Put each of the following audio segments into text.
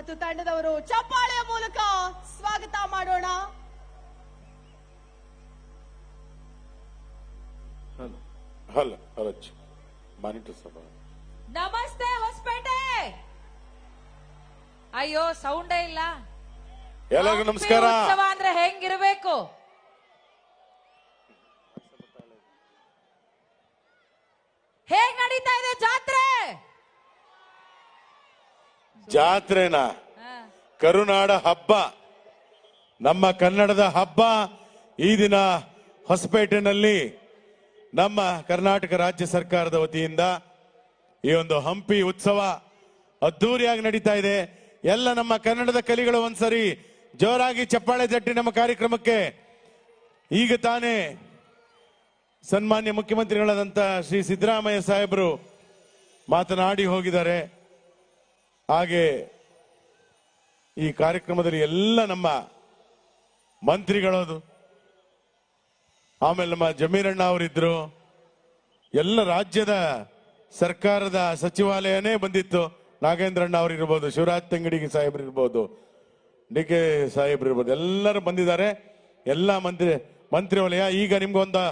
ಮತ್ತು ತಂಡದವರು ಚಪ್ಪಾಳೆಯ ಮೂಲಕ ಸ್ವಾಗತ ಮಾಡೋಣ. ನಮಸ್ತೆ ಹೊಸಪೇಟೆ. ಅಯ್ಯೋ ಸೌಂಡೇ ಇಲ್ಲ. ಎಲ್ಲರಿಗೂ ನಮಸ್ಕಾರ. ಉತ್ಸವ ಅಂದ್ರೆ ಹೆಂಗಿರ್ಬೇಕು? ಹೇಗ್ ನಡೀತಾ ಇದೆ ಜಾತ್ರೆ? ಜಾತ್ರೆನ. ಕರುನಾಡ ಹಬ್ಬ. ನಮ್ಮ ಕನ್ನಡದ ಹಬ್ಬ ಈ ದಿನ ಹೊಸಪೇಟೆನಲ್ಲಿ ನಮ್ಮ ಕರ್ನಾಟಕ ರಾಜ್ಯ ಸರ್ಕಾರದ ವತಿಯಿಂದ ಈ ಒಂದು ಹಂಪಿ ಉತ್ಸವ ಅದ್ದೂರಿಯಾಗಿ ನಡೀತಾ ಇದೆ. ಎಲ್ಲ ನಮ್ಮ ಕನ್ನಡದ ಕಲಿಗಳು ಒಂದ್ಸರಿ ಜೋರಾಗಿ ಚಪ್ಪಾಳೆ ತಟ್ಟಿ ನಮ್ಮ ಕಾರ್ಯಕ್ರಮಕ್ಕೆ. ಈಗ ತಾನೇ ಸನ್ಮಾನ್ಯ ಮುಖ್ಯಮಂತ್ರಿಗಳಾದಂತ ಶ್ರೀ ಸಿದ್ದರಾಮಯ್ಯ ಸಾಹೇಬರು ಮಾತನಾಡಿ ಹೋಗಿದ್ದಾರೆ. ಹಾಗೆ ಈ ಕಾರ್ಯಕ್ರಮದಲ್ಲಿ ಎಲ್ಲ ನಮ್ಮ ಮಂತ್ರಿಗಳದು, ಆಮೇಲೆ ನಮ್ಮ ಜಮೀರಣ್ಣ ಅವರಿದ್ರು, ಎಲ್ಲ ರಾಜ್ಯದ ಸರ್ಕಾರದ ಸಚಿವಾಲಯನೇ ಬಂದಿತ್ತು. ನಾಗೇಂದ್ರಣ್ಣ ಅವರು ಇರ್ಬೋದು ಶಿವರಾಜ್ ತಂಗಡಿಗೆ ಸಾಹೇಬ್ರು ಇರ್ಬೋದು ಡಿ ಕೆ ಸಾಹೇಬ್ರು ಇರ್ಬೋದು ಎಲ್ಲರೂ ಬಂದಿದ್ದಾರೆ. ಎಲ್ಲ ಮಂತ್ರಿ ಮಂತ್ರಿ ವಲಯ ಈಗ ನಿಮ್ಗೊಂದು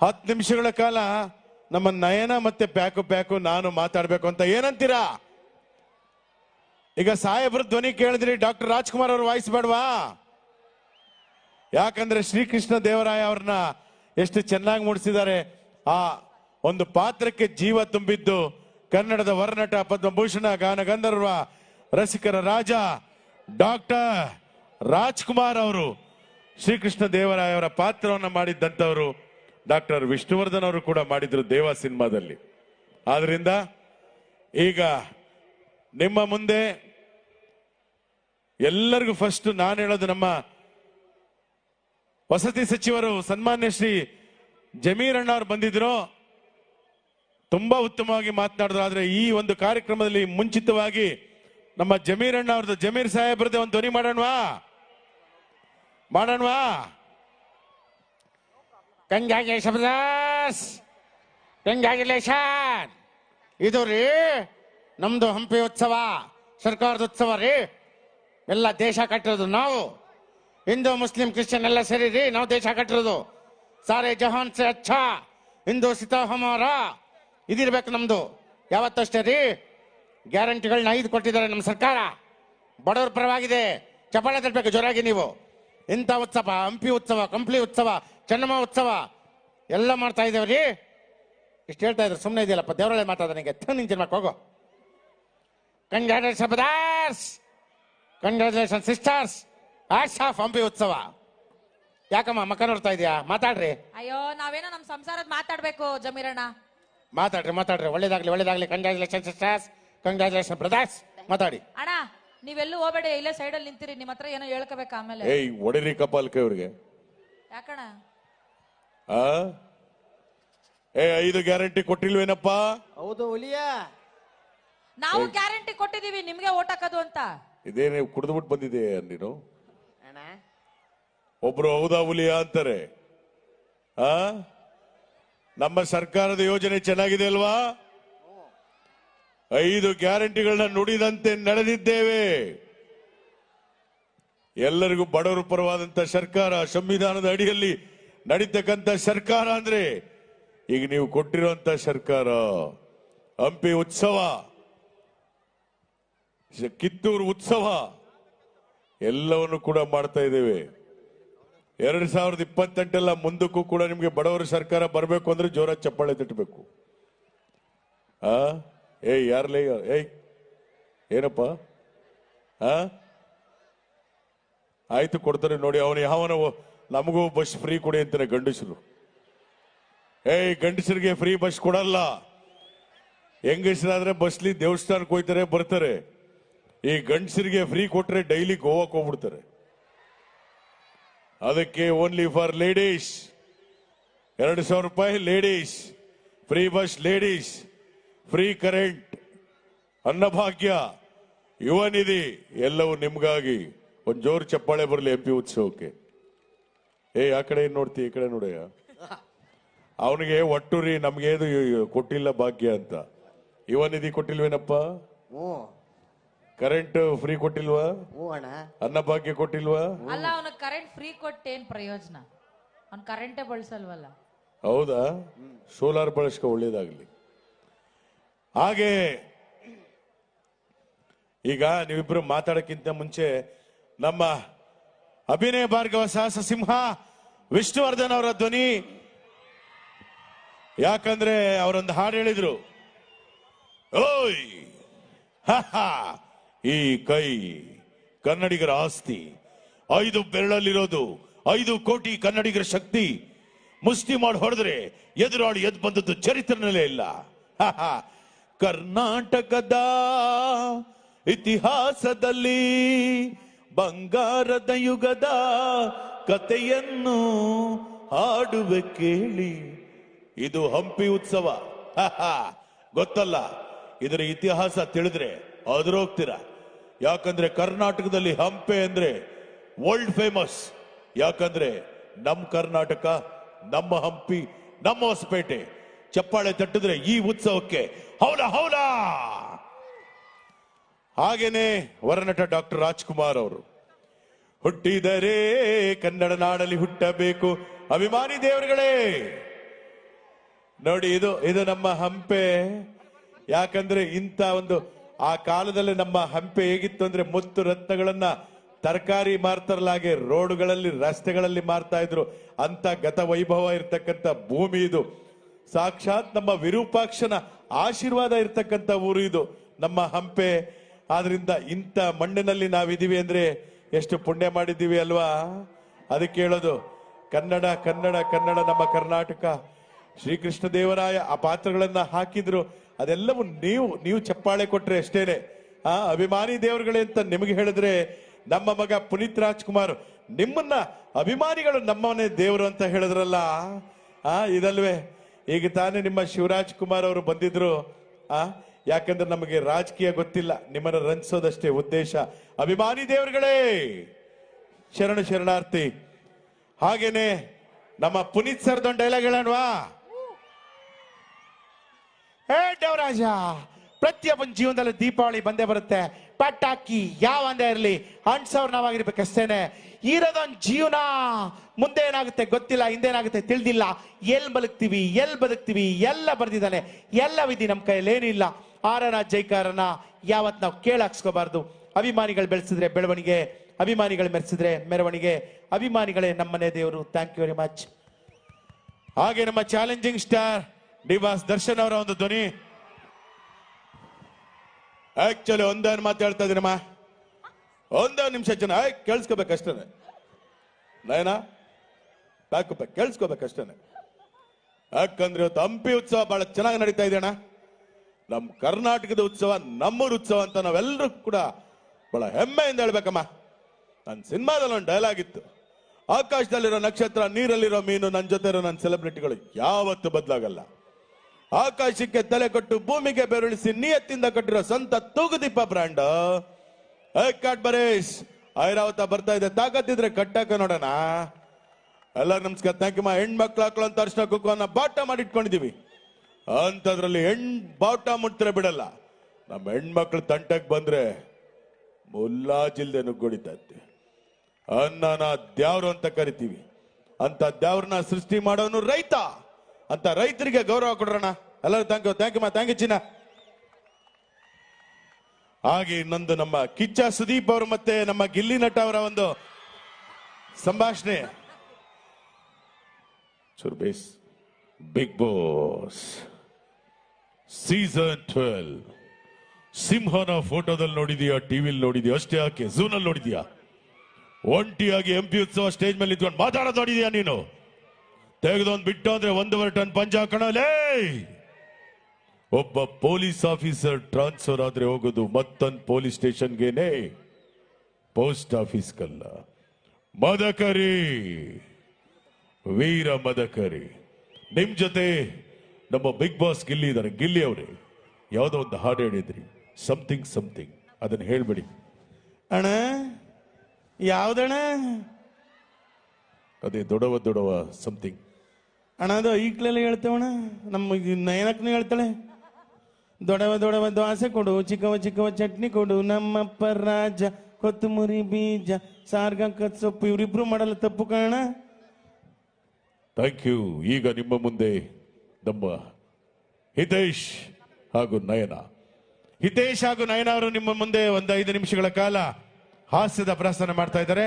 ಹತ್ತು ನಿಮಿಷಗಳ ಕಾಲ ನಮ್ಮ ನಯನ ಮತ್ತೆ ಪ್ಯಾಕು ಪ್ಯಾಕು ನಾನು ಮಾತಾಡ್ಬೇಕು ಅಂತ ಏನಂತೀರಾ? ಈಗ ಸಾಹೇಬ್ರ ಧ್ವನಿ ಕೇಳಿದ್ರಿ, ಡಾಕ್ಟರ್ ರಾಜ್ಕುಮಾರ್ ಅವ್ರ ವಾಯ್ಸ್ ಬೇಡವಾ ಯಾಕಂದ್ರೆ ಶ್ರೀಕೃಷ್ಣ ದೇವರಾಯ ಅವ್ರನ್ನ ಎಷ್ಟು ಚೆನ್ನಾಗಿ ಮೂಡಿಸಿದ್ದಾರೆ. ಆ ಒಂದು ಪಾತ್ರಕ್ಕೆ ಜೀವ ತುಂಬಿದ್ದು ಕನ್ನಡದ ವರ್ನಟ ಪದ್ಮಭೂಷಣ, ಗಾನ ಗಂಧರ್ವ, ರಸಿಕರ ರಾಜ ಡಾಕ್ಟರ್ ರಾಜ್ಕುಮಾರ್ ಅವರು ಶ್ರೀಕೃಷ್ಣ ದೇವರಾಯ ಅವರ ಪಾತ್ರವನ್ನು ಮಾಡಿದ್ದಂಥವರು ಡಾಕ್ಟರ್ ವಿಷ್ಣುವರ್ಧನ್ ಅವರು ಕೂಡ ಮಾಡಿದ್ರು ದೇವ ಸಿನಿಮಾದಲ್ಲಿ. ಆದ್ರಿಂದ ಈಗ ನಿಮ್ಮ ಮುಂದೆ ಎಲ್ಲರಿಗೂ ಫಸ್ಟ್ ನಾನು ಹೇಳೋದು ನಮ್ಮ ವಸತಿ ಸಚಿವರು, ಸನ್ಮಾನ್ಯ ಶ್ರೀ ಜಮೀರ್ ಅಣ್ಣ ಅವ್ರು ಬಂದಿದ್ರು. ತುಂಬಾ ಉತ್ತಮವಾಗಿ ಮಾತನಾಡಿದ್ರು. ಆದ್ರೆ ಈ ಒಂದು ಕಾರ್ಯಕ್ರಮದಲ್ಲಿ ಮುಂಚಿತವಾಗಿ ನಮ್ಮ ಜಮೀರ್ ಅಣ್ಣ ಅವ್ರದ್ದು ಜಮೀರ್ ಸಾಹೇಬ್ರದ್ದೇ ಒಂದು ಧ್ವನಿ ಮಾಡೋಣವಾ? ಮಾಡೋಣವಾ? ಕಂಗ್ರಾಚುಲೇಷನ್ಸ್ ಕಂಗ್ರಾಚುಲೇಷನ್ ಇದು ರೀ ನಮ್ದು ಹಂಪಿ ಉತ್ಸವ, ಸರ್ಕಾರದ ಉತ್ಸವ ರೀ. ಎಲ್ಲ ದೇಶ ಕಟ್ಟಿರೋದು ನಾವು. ಹಿಂದೂ, ಮುಸ್ಲಿಂ, ಕ್ರಿಶ್ಚಿಯನ್ ಎಲ್ಲ ಸೇರಿ ರೀ, ನಾವು ದೇಶ ಕಟ್ಟಿರೋದು. ಸಾರೆ ಜಹಾನ್ ಸೆ ಅಚ್ಚಾ, ಹಿಂದೂ ಸಿತಾ ಹಮಾರ. ಇದಿರ್ಬೇಕು ನಮ್ದು. ಯಾವತ್ತಷ್ಟೇ ರೀ, ಗ್ಯಾರಂಟಿಗಳನ್ನ ಐದು ಕೊಟ್ಟಿದ್ದಾರೆ ನಮ್ಮ ಸರ್ಕಾರ. ಬಡವರ ಪರವಾಗಿದೆ. ಚಪಾಳೆ ತರಬೇಕು ಜೋರಾಗಿ ನೀವು. ಇಂಥ ಉತ್ಸವ, ಹಂಪಿ ಉತ್ಸವ, ಕಂಪ್ಲಿ ಉತ್ಸವ, ಚೆನ್ನಮ್ಮ ಉತ್ಸವ, ಎಲ್ಲ ಮಾಡ್ತಾ ಇದ್ದೇವೆ ರೀ. ಇಷ್ಟು ಹೇಳ್ತಾ ಇದ್ರು ಸುಮ್ಮನೆ ಇದೆಯಲ್ಲಪ್ಪ, ದೇವರಲ್ಲೇ ಮಾತಾಡ ನಿಂಗೆ. ಜನ್ಮಕ್ಕೆ ಹೋಗು. Congratulation brothers congratulation sisters arts of Hampi Utsav. ಯಾಕಮ್ಮ ಮಕ್ಕ ನೋಡ್ತಾ ಇದೀಯಾ? ಮಾತಾಡ್ರಿ. ಅಯ್ಯೋ ನಾವೇನೋ ನಮ್ಮ ಸಂಸಾರದ ಮಾತಾಡ್ಬೇಕು ಜಮೀರಣ್ಣ. ಮಾತಾಡ್ರಿ ಮಾತಾಡ್ರಿ. ಒಳ್ಳೇದಾಗ್ಲಿ ಒಳ್ಳೇದಾಗ್ಲಿ. ಕಂಗ್ರಾಚುಲೇಷನ್ ಸಿಸ್ಟರ್ಸ್ ಕಂಗ್ರಾಚುಲೇಷನ್ ಬ್ರದರ್ಸ್ ಮಾತಾಡಿ. ಅಣ್ಣ ನೀವೆಲ್ಲೂ ಹೋಗ್ಬೇಡಿ ಇಲ್ಲೇ ಸೈಡಲ್ಲಿ ನಿಂತಿರಿ. ನಿಮ್ಮ ಹತ್ರ ಏನೋ ಹೇಳ್ಕೋಬೇಕು ಆಮೇಲೆ. ಏಯ್ ಒಡಿರಿ ಕಪಾಲ್ಕೆ ಅವ್ರಿಗೆ ಯಾಕಣ್ಣ? ಆ? ಏ ಐದು ಗ್ಯಾರಂಟಿ ಕೊಟ್ಟಿಲ್ವೇನಪ್ಪ? ಹೌದು ಹುಲಿಯ. ನಾವು ಗ್ಯಾರಂಟಿ ಕೊಟ್ಟಿದೀವಿ ನಿಮ್ಗೆ ಓಟ್ ಹಾಕೋದು ಅಂತ. ಇದೇನೇ ಕುಡಿದ್ಬಿಟ್ಟು ಬಂದಿದೆ ನೀನು? ಒಬ್ರು ಹೌದಾ ಹುಲಿಯ ಅಂತಾರೆ. ಆ? ನಮ್ಮ ಸರ್ಕಾರದ ಯೋಜನೆ ಚೆನ್ನಾಗಿದೆ ಅಲ್ವಾ? ಐದು ಗ್ಯಾರಂಟಿಗಳನ್ನ ನುಡಿದಂತೆ ನಡೆದಿದ್ದೇವೆ. ಎಲ್ಲರಿಗೂ ಬಡವರು ಪರವಾದಂತ ಸರ್ಕಾರ ಸಂವಿಧಾನದ ಅಡಿಯಲ್ಲಿ ನಡೀತಕ್ಕಂತ ಸರ್ಕಾರ ಅಂದ್ರೆ ಈಗ ನೀವು ಕೊಟ್ಟಿರುವಂತ ಸರ್ಕಾರ ಹಂಪಿ ಉತ್ಸವ. ಕಿತ್ತೂರು ಉತ್ಸವ ಎಲ್ಲವನ್ನು ಕೂಡ ಮಾಡ್ತಾ ಇದ್ದೇವೆ. ಎರಡ್ ಸಾವಿರದ ಇಪ್ಪತ್ತೆಂಟೆಲ್ಲ ಮುಂದಕ್ಕೂ ಕೂಡ ನಿಮಗೆ ಬಡವರ ಸರ್ಕಾರ ಬರಬೇಕು ಅಂದ್ರೆ ಜೋರ ಚಪ್ಪಾಳೆ ತಟ್ಟಬೇಕು. ಆ? ಏಯ್, ಯಾರ್ಲೇ, ಏಯ್, ಏನಪ್ಪ? ಆ? ಆಯ್ತು ಕೊಡ್ತಾರೆ ನೋಡಿ, ಅವನು ಯಾವನ ನಮಗೂ ಬಸ್ ಫ್ರೀ ಕೊಡಿ ಅಂತಾನೆ ಗಂಡಸರು. ಏಯ್, ಗಂಡಸರಿಗೆ ಫ್ರೀ ಬಸ್ ಕೊಡಲ್ಲ. ಹೆಂಗಸರಾದ್ರೆ ಬಸ್ಲಿ ದೇವಸ್ಥಾನಕ್ಕೆ ಹೋಯ್ತಾರೆ ಬರ್ತಾರೆ. ಈ ಗಂಡಸರಿಗೆ ಫ್ರೀ ಕೊಟ್ರೆ ಡೈಲಿ ಗೋವಾಕ್ ಹೋಗ್ಬಿಡ್ತಾರೆ. ಅದಕ್ಕೆ ಓನ್ಲಿ ಫಾರ್ ಲೇಡೀಸ್ ಎರಡು ಸಾವಿರ ರೂಪಾಯಿ ladies free bus ladies free current Annabhagya. Yuva Nidhi. ಎಲ್ಲವೂ ನಿಮ್ಗಾಗಿ. ಒಂದ್ ಜೋರು ಚಪ್ಪಾಳೆ ಬರಲಿ ಎಂ ಪಿ ಉತ್ಸವಕ್ಕೆ. ಏ, ಆ ಕಡೆ ಏನ್ ನೋಡ್ತಿ? ಈ ಕಡೆ ನೋಡಯ್ಯ? ಅವನಿಗೆ ಒಟ್ಟು ರೀ ನಮ್ಗೇನು ಕೊಟ್ಟಿಲ್ಲ ಭಾಗ್ಯ ಅಂತ. ಯುವ ನಿಧಿ ಕೊಟ್ಟಿಲ್ವೇನಪ್ಪ? Current free ಕೊಟ್ಟಿಲ್ವಾ? ಹ್ಞೂ ಅಣ್ಣ. ಅನ್ನಭಾಗ್ಯ ಕೊಟ್ಟಿಲ್ವಾ? ಅಲ್ಲ ಅವನ ಕರೆಂಟ್ ಫ್ರೀ ಕೊಟ್ಟೇನ್ ಪ್ರಯೋಜನ? ಅವ್ನ ಕರೆಂಟೇ ಬಳಸಲ್ವಲ್ಲ? ಹೌದಾ? ಸೋಲಾರ್ ಬಳಸ್ಕೊ ಒಳ್ಳೇದಾಗ್ಲಿ. ಹಾಗೆ ಈಗ ನೀವಿಬ್ರು ಮಾತಾಡಕ್ಕಿಂತ ಮುಂಚೆ ನಮ್ಮ ಅಭಿನಯ ಭಾರ್ಗವ ಸಾಹಸ ಸಿಂಹ ವಿಷ್ಣುವರ್ಧನ್ ಅವರ ಧ್ವನಿ. ಯಾಕಂದ್ರೆ ಅವರೊಂದು ಹಾಡು ಹೇಳಿದ್ರು. ಓಯ್! ಹಾ ಹ, ಈ ಕೈ ಕನ್ನಡಿಗರ ಆಸ್ತಿ. ಐದು ಬೆರಳಲ್ಲಿರೋದು ಐದು ಕೋಟಿ ಕನ್ನಡಿಗರ ಶಕ್ತಿ. ಮುಷ್ಟಿ ಮಾಡಿ ಹೊಡೆದ್ರೆ ಎದುರಾಳಿ ಎದ್ ಬಂದದ್ದು ಚರಿತ್ರನಲ್ಲೇ ಇಲ್ಲ. ಕರ್ನಾಟಕದ ಇತಿಹಾಸದಲ್ಲಿ ಬಂಗಾರದ ಯುಗದ ಕಥೆಯನ್ನು ಹಾಡುವೆ ಕೇಳಿ. ಇದು ಹಂಪಿ ಉತ್ಸವ. ಗೊತ್ತಲ್ಲ, ಇದರ ಇತಿಹಾಸ ತಿಳಿದ್ರೆ ಹೋಗ್ತೀರಾ ಯಾಕಂದ್ರೆ ಕರ್ನಾಟಕದಲ್ಲಿ ಹಂಪೆ ಅಂದ್ರೆ ವರ್ಲ್ಡ್ ಫೇಮಸ್ ಯಾಕಂದ್ರೆ ನಮ್ಮ ಕರ್ನಾಟಕ, ನಮ್ಮ ಹಂಪಿ, ನಮ್ಮ ಹೊಸಪೇಟೆ. ಚಪ್ಪಾಳೆ ತಟ್ಟಿದ್ರೆ ಈ ಉತ್ಸವಕ್ಕೆ ಹೌಲ ಹೌಲ! ಹಾಗೇನೆ ವರನಟ ಡಾಕ್ಟರ್ ರಾಜ್ಕುಮಾರ್ ಅವರು. ಹುಟ್ಟಿದರೆ ಕನ್ನಡ ನಾಡಲ್ಲಿ ಹುಟ್ಟಬೇಕು. ಅಭಿಮಾನಿ ದೇವರುಗಳೇ! ನೋಡಿ ಇದು ಇದು ನಮ್ಮ ಹಂಪೆ. ಯಾಕಂದ್ರೆ ಇಂಥ ಒಂದು ಆ ಕಾಲದಲ್ಲಿ ನಮ್ಮ ಹಂಪೆ ಹೇಗಿತ್ತು ಅಂದ್ರೆ ಮುತ್ತು ರತ್ನಗಳನ್ನ ತರಕಾರಿ ಮಾರ್ತಾರಲಾಗೆ ರೋಡ್ಗಳಲ್ಲಿ, ರಸ್ತೆಗಳಲ್ಲಿ ಮಾರ್ತಾ ಇದ್ರು. ಅಂತ ಗತ ವೈಭವ ಇರ್ತಕ್ಕಂಥ ಭೂಮಿ ಇದು. ಸಾಕ್ಷಾತ್ ನಮ್ಮ ವಿರೂಪಾಕ್ಷನ ಆಶೀರ್ವಾದ ಇರ್ತಕ್ಕಂಥ ಊರು ಇದು, ನಮ್ಮ ಹಂಪೆ. ಆದ್ರಿಂದ ಇಂಥ ಮಣ್ಣಿನಲ್ಲಿ ನಾವಿದೀವಿ ಅಂದ್ರೆ ಎಷ್ಟು ಪುಣ್ಯ ಮಾಡಿದ್ದೀವಿ ಅಲ್ವಾ? ಅದಕ್ಕೆ ಹೇಳೋದು, ಕನ್ನಡ ಕನ್ನಡ ಕನ್ನಡ ನಮ್ಮ ಕರ್ನಾಟಕ. ಶ್ರೀಕೃಷ್ಣ ದೇವರಾಯ ಆ ಪಾತ್ರಗಳನ್ನ ಹಾಕಿದ್ರು. ಅದೆಲ್ಲವೂ ನೀವು ನೀವು ಚಪ್ಪಾಳೆ ಕೊಟ್ರೆ ಅಷ್ಟೇನೆ. ಆ, ಅಭಿಮಾನಿ ದೇವರುಗಳೇ ಅಂತ ನಿಮಗೆ ಹೇಳಿದ್ರೆ ನಮ್ಮ ಮಗ ಪುನೀತ್ ರಾಜ್ಕುಮಾರ್, ನಿಮ್ಮನ್ನ ಅಭಿಮಾನಿಗಳು ನಮ್ಮನೆ ದೇವರು ಅಂತ ಹೇಳಿದ್ರಲ್ಲ. ಆ, ಇದಲ್ವೇ? ಈಗ ತಾನೇ ನಿಮ್ಮ ಶಿವರಾಜ್ ಕುಮಾರ್ ಅವರು ಬಂದಿದ್ರು. ಆ, ಯಾಕಂದ್ರೆ ನಮಗೆ ರಾಜಕೀಯ ಗೊತ್ತಿಲ್ಲ. ನಿಮ್ಮನ್ನ ರಂಜಿಸೋದಷ್ಟೇ ಉದ್ದೇಶ. ಅಭಿಮಾನಿ ದೇವರುಗಳೇ, ಶರಣ ಶರಣಾರ್ಥಿ. ಹಾಗೇನೆ ನಮ್ಮ ಪುನೀತ್ ಸರ್ದೊಂದು ಡೈಲಾಗ್ ಹೇಳೋಣವಾ? ದೇವರಾಜ ಪ್ರತಿಯೊಬ್ಬನ ಜೀವನದಲ್ಲಿ ದೀಪಾವಳಿ ಬಂದೇ ಬರುತ್ತೆ. ಪಟಾಕಿ ಯಾವ ಒಂದೇ ಇರಲಿ ಹಣ್ಸವ್ರು ನಾವಾಗಿರ್ಬೇಕಷ್ಟೇನೆ ಇರೋದೊಂದು ಜೀವನ ಮುಂದೆ ಏನಾಗುತ್ತೆ ಗೊತ್ತಿಲ್ಲ ಹಿಂದೇನಾಗುತ್ತೆ ತಿಳಿದಿಲ್ಲ. ಎಲ್ ಬದುಕ್ತೀವಿ ಎಲ್ ಬದುಕ್ತೀವಿ, ಎಲ್ಲ ಬರ್ದಿದ್ದಾನೆ. ಎಲ್ಲ ವಿಧಿ ನಮ್ಮ ಕೈಯಲ್ಲಿ ಏನಿಲ್ಲ ಆರನ ಜೈಕಾರನ, ಯಾವತ್ ನಾವು ಕೇಳಾಕ್ಸ್ಕೋಬಾರ್ದು. ಅಭಿಮಾನಿಗಳು ಬೆಳೆಸಿದ್ರೆ ಬೆಳವಣಿಗೆ, ಅಭಿಮಾನಿಗಳು ಮೆರೆಸಿದ್ರೆ ಮೆರವಣಿಗೆ, ಅಭಿಮಾನಿಗಳೇ ನಮ್ಮನೆ ದೇವರು. ಥ್ಯಾಂಕ್ ಯು ವೆರಿ ಮಚ್ ಹಾಗೆ ನಮ್ಮ ಚಾಲೆಂಜಿಂಗ್ ಸ್ಟಾರ್ ಡಿವಾಸ್ ದರ್ಶನ್ ಅವರ ಒಂದು ಧ್ವನಿ. ಆಕ್ಚುಲಿ ಒಂದೇನು ಮಾತು ಹೇಳ್ತಾ ಇದೀನಮ್ಮ. ಒಂದೇ ನಿಮಿಷ ಜನ ಆಯ್ ಕೇಳಿಸ್ಕೋಬೇಕಷ್ಟೇ ನಯನ ಸಾಕಪ್ಪ ಕೇಳಿಸ್ಕೋಬೇಕಷ್ಟೇ ಯಾಕಂದ್ರೆ ಇವತ್ತು ಹಂಪಿ ಉತ್ಸವ ಬಹಳ ಚೆನ್ನಾಗಿ ನಡೀತಾ ಇದೆಯಣ್ಣ ನಮ್ಮ ಕರ್ನಾಟಕದ ಉತ್ಸವ, ನಮ್ಮೂರ ಉತ್ಸವ ಅಂತ ನಾವೆಲ್ಲರೂ ಕೂಡ ಬಹಳ ಹೆಮ್ಮೆಯಿಂದ ಹೇಳ್ಬೇಕಮ್ಮ. ನನ್ನ ಸಿನಿಮಾದಲ್ಲಿ ಒಂದು ಡೈಲಾಗ್ ಇತ್ತು. ಆಕಾಶದಲ್ಲಿರೋ ನಕ್ಷತ್ರ, ನೀರಲ್ಲಿರೋ ಮೀನು ನನ್ನ ಜೊತೆ ಇರೋ ನನ್ನ ಸೆಲೆಬ್ರಿಟಿಗಳು ಯಾವತ್ತೂ ಬದಲಾಗಲ್ಲ. ಆಕಾಶಕ್ಕೆ ತಲೆ ಕೊಟ್ಟು, ಭೂಮಿಗೆ ಬೆರಳಿಸಿ ನಿಯತ್ತಿಂದ ಕಟ್ಟಿರೋ ಸಂತ ತೂಗುದೀಪ ಬ್ರ್ಯಾಂಡ್ ಕಾಟ್ ಬರೇಶ್, ಐರಾವತ ಬರ್ತಾ ಇದೆ. ತಾಕತ್ತಿದ್ರೆ ಕಟ್ಟಾಕ ನೋಡೋಣ. ಎಲ್ಲ ನಮಸ್ಕಾರ. ಥ್ಯಾಂಕ್ ಯು ಮಾ. ಹೆಣ್ಮಕ್ಳು ಹಾಕೊಳ್ಳೋ ಅಂತ ಅರ್ಶನ ಕುಕ್ಕುವನ್ನ ಬಾಟ ಮಾಡಿ ಅಂತದ್ರಲ್ಲಿ ಹೆಣ್ ಬಾಟ ಮುಟ್ತಾರೆ ಬಿಡಲ್ಲ. ನಮ್ಮ ಹೆಣ್ಮಕ್ಳು ತಂಟಕ್ ಬಂದ್ರೆ ಮುಲ್ಲಾಜಿಲ್ದೆ ನುಗ್ಗೊಡಿತೈತೆ ಅನ್ನನ ದ್ಯಾವ್ರು ಅಂತ ಕರಿತೀವಿ. ಅಂತ ದ್ಯಾವ್ರನ್ನ ಸೃಷ್ಟಿ ಮಾಡೋನು ರೈತ. ಅಂತ ರೈತರಿಗೆ ಗೌರವ ಕೊಡ್ರಣ ಎಲ್ಲರೂ ಥ್ಯಾಂಕ್ ಯು ಥ್ಯಾಂಕ್ ಯು ಮಾ ಥ್ಯಾಂಕ್ ಯು ಚಿನ್ನ. ಹಾಗೆ ಇನ್ನೊಂದು ನಮ್ಮ ಕಿಚ್ಚ ಸುದೀಪ್ ಅವರು ಮತ್ತೆ ನಮ್ಮ ಗಿಲ್ಲಿ ನಟ ಅವರ ಒಂದು ಸಂಭಾಷಣೆ. ಚುರ್ಬೇಸ್ ಬಿಗ್ ಬಾಸ್ ಸೀಸನ್ ಟ್ವೆಲ್ ಸಿಂಹನ ಫೋಟೋದಲ್ಲಿ ನೋಡಿದ್ಯಾ, ಟಿವಿಲಿ ನೋಡಿದ್ಯಾ, ಅಷ್ಟೇ ಯಾಕೆ? ಝೂನಲ್ಲಿ ನೋಡಿದ್ಯಾ? ಒಂಟಿಯಾಗಿ ಎಂ ಪಿ ಉತ್ಸವ ಸ್ಟೇಜ್ ಮೇಲೆ ಇದ್ಕೊಂಡು ಮಾತಾಡೋದು ನೋಡಿದ್ಯಾ ನೀನು? ತೆಗೆದೊಂದು ಬಿಟ್ಟು ಅಂದ್ರೆ ಒಂದೂವರೆ ಟನ್ ಪಂಚ ಹಾಕೋಣಲೇ ಒಬ್ಬ ಪೊಲೀಸ್ ಆಫೀಸರ್ ಟ್ರಾನ್ಸ್ಫರ್ ಆದ್ರೆ ಹೋಗೋದು ಮತ್ತೊಂದು ಪೊಲೀಸ್ ಸ್ಟೇಷನ್ಗೇನೆ. ಪೋಸ್ಟ್ ಆಫೀಸ್ಗಲ್ಲ ಮದಕರಿ ವೀರ ಮದಕರಿ. ನಿಮ್ ಜೊತೆ ನಮ್ಮ ಬಿಗ್ ಬಾಸ್ ಗಿಲ್ಲಿ ಇದ್ದಾರೆ ಗಿಲ್ಲಿ ಅವರೇ ಯಾವುದೋ ಒಂದು ಹಾಡು ಹೇಳಿದ್ರಿ. ಸಮಥಿಂಗ್ ಸಮಥಿಂಗ್ ಅದನ್ನ ಹೇಳ್ಬಿಡಿ. ಅಣ್ಣ ಯಾವ್ದಣ್ಣ? ಅದೇ ದೊಡವ ದೊಡವ ಸಮಥಿಂಗ್ ಅಣ್ಣ, ಅದು ಈಗ್ಲೆಲ್ಲ ಹೇಳ್ತೇವಣ ನಮ್ಮ ನಯನಕ್ನು ಹೇಳ್ತಾಳೆ. ದೊಡವ ದೊಡವ ದ್ವಾಸೆ ಕೊಡು, ಚಿಕ್ಕವ ಚಿಕ್ಕವ ಚಟ್ನಿ ಕೊಡು, ನಮ್ಮಪ್ಪ ರಾಜ, ಕೊತ್ತಂಬರಿ ಬೀಜ, ಸಾರ್ಗ ಸೊಪ್ಪು ಇವರಿಬ್ರು ಮಾಡಲ್ಲ ತಪ್ಪು ಕಾರಣ ಥ್ಯಾಂಕ್ ಯು ಈಗ ನಿಮ್ಮ ಮುಂದೆ ನಮ್ಮ ಹಿತೇಶ್ ಹಾಗೂ ನಯನ. ಹಿತೇಶ್ ಹಾಗೂ ನಯನ ಅವರು ನಿಮ್ಮ ಮುಂದೆ ಒಂದು ಐದು ನಿಮಿಷಗಳ ಕಾಲ ಹಾಸ್ಯದ ಪ್ರಸನ್ನ ಮಾಡ್ತಾ ಇದ್ದಾರೆ.